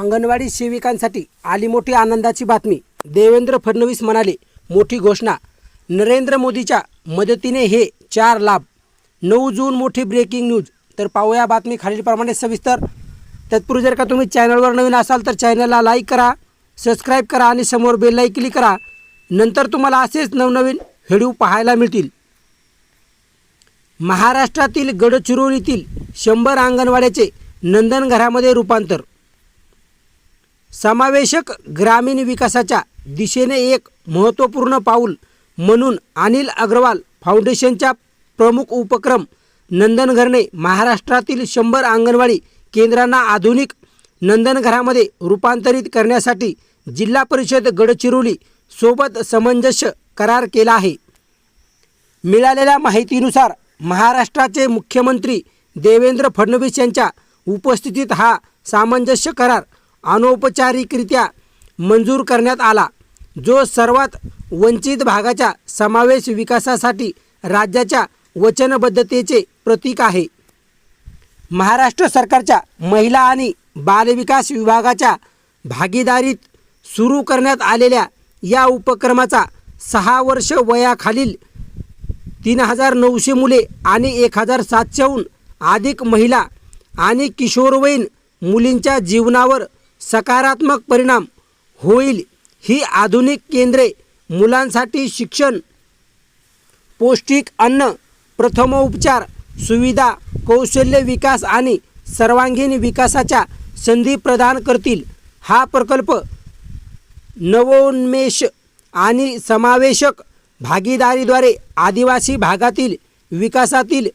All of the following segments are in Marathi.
अंगणवाडी सेविकांसाठी आली मोठी आनंदाची बातमी. देवेंद्र फडणवीस म्हणाले मोठी घोषणा. नरेंद्र मोदीच्या मदतीने हे चार लाभ. नऊ जून मोठी ब्रेकिंग न्यूज तर पाहूया बातमी खालीलप्रमाणे सविस्तर. तत्पूर्वी जर का तुम्ही चॅनलवर नवीन असाल तर चॅनलला लाईक करा सबस्क्राईब करा आणि समोर बेललाही क्लिक करा. नंतर तुम्हाला असेच नवनवीन व्हिडिओ पाहायला मिळतील. महाराष्ट्रातील गडचिरोलीतील शंभर अंगणवाड्याचे नंदनघरामध्ये रूपांतर. समावेशक ग्रामीण विकासाच्या दिशेने एक महत्त्वपूर्ण पाऊल म्हणून अनिल अग्रवाल फाउंडेशनच्या प्रमुख उपक्रम नंदनघरने महाराष्ट्रातील शंभर अंगणवाडी केंद्रांना आधुनिक नंदनघरामध्ये रूपांतरित करण्यासाठी जिल्हा परिषद गडचिरोली सोबत सामंजस्य करार केला आहे. मिळालेल्या माहितीनुसार महाराष्ट्राचे मुख्यमंत्री देवेंद्र फडणवीस यांच्या उपस्थितीत हा सामंजस्य करार अनौपचारिकरित्या मंजूर करण्यात आला जो सर्वात वंचित भागाच्या समावेश विकासासाठी राज्याच्या वचनबद्धतेचे प्रतीक आहे. महाराष्ट्र सरकारच्या महिला आणि बालविकास विभागाच्या भागीदारीत सुरू करण्यात आलेल्या या उपक्रमाचा सहा वर्ष वयाखालील तीन हजार नऊशे मुले आणि एक हजार सातशेहून अधिक महिला आणि किशोरवयीन मुलींच्या जीवनावर सकारात्मक परिणाम होईल ही आधुनिक केंद्रे मुलांसाठी शिक्षण पौष्टिक अन्न प्रथमोपचार सुविधा कौशल्य विकास आणि सर्वांगीण विकासाच्या संधी प्रदान करतील. हा प्रकल्प नवोन्मेष आणि समावेशक भागीदारीद्वारे आदिवासी भागातील विकासातील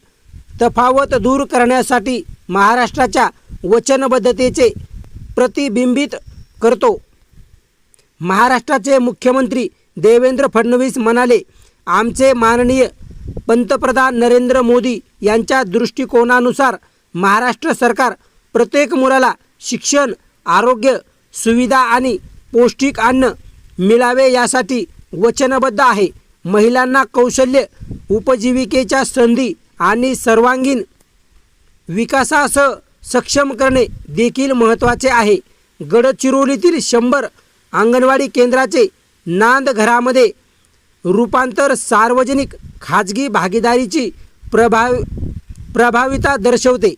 तफावत दूर करण्यासाठी महाराष्ट्राच्या वचनबद्धतेचे प्रतिबिंबित करतो. महाराष्ट्राचे मुख्यमंत्री देवेंद्र फडणवीस म्हणाले आमचे माननीय पंतप्रधान नरेंद्र मोदी यांच्या दृष्टिकोनानुसार महाराष्ट्र सरकार प्रत्येक मुलाला शिक्षण आरोग्य सुविधा आणि पौष्टिक अन्न मिळावे यासाठी वचनबद्ध आहे. महिलांना कौशल्य उपजीविकेच्या संधी आणि सर्वांगीण विकासासह सक्षम करणे देखील महत्त्वाचे आहे. गडचिरोलीतील शंभर अंगणवाडी केंद्राचे नांद घरामध्ये रूपांतर सार्वजनिक खाजगी भागीदारीची प्रभाव प्रभाविता दर्शवते.